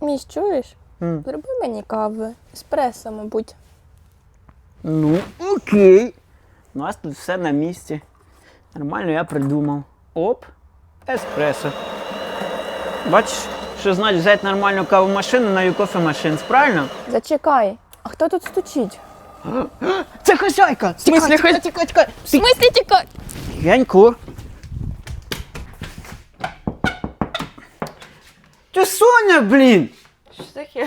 Міш, чуєш? М. Зроби мені кави. Еспресо, мабуть. Ну, окей. У нас тут все на місці. Нормально я придумав. Оп, еспресо. Бачиш, що значить взяти нормальну кавомашину на кофемашин, правильно? Зачекай. А хто тут стучить? Це хазяйка! В смислі Тікай, тікай, тікай! В смислі тікай? Янько. Ти Соня, блін! Що таке?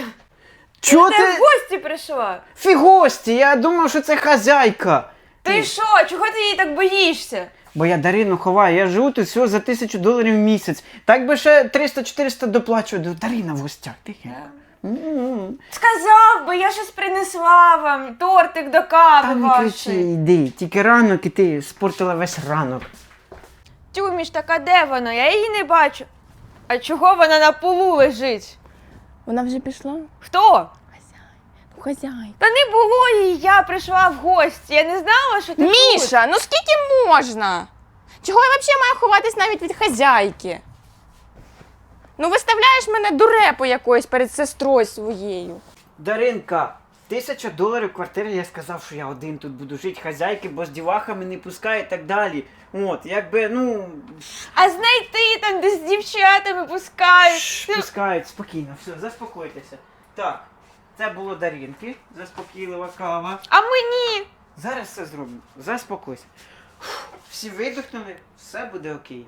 Чого Ти ти? в гості прийшла. Фігості, я думав, що це хазяйка. Ти що? Чого ти її так боїшся? Бо я Дарину ховаю, я живу тут всього за тисячу доларів в місяць. Так би ще 300-400 доплачую. Дарина в гостях. Тихенько. Сказав би, я щось принесла вам, тортик до кави Та не кричи, вашої. йди. Тільки ранок і ти спортила весь ранок. Тюміш, так а де вона? Я її не бачу. А чого вона на полу лежить? Вона вже пішла? Хто? Ну, хазяй. Та не було її, я прийшла в гості. Я не знала, що ти тут. Міша, ну скільки можна? Чого я взагалі маю ховатись навіть від хазяйки? Ну, виставляєш мене дурепу якоюсь перед сестрою своєю. Даринка, тисяча доларів квартири, я сказав, що я один тут буду жити, хазяйки, бо з дівахами не пускаю і так далі. От, якби, ну, А знайти там, де з дівчатами пускають. Шш, Ти- пускають спокійно, все, заспокойтеся. Так, це було Дарінки, заспокійлива кава. А мені? Зараз все зробимо. Заспокойся. Фух, Всі видихнули, все буде окей.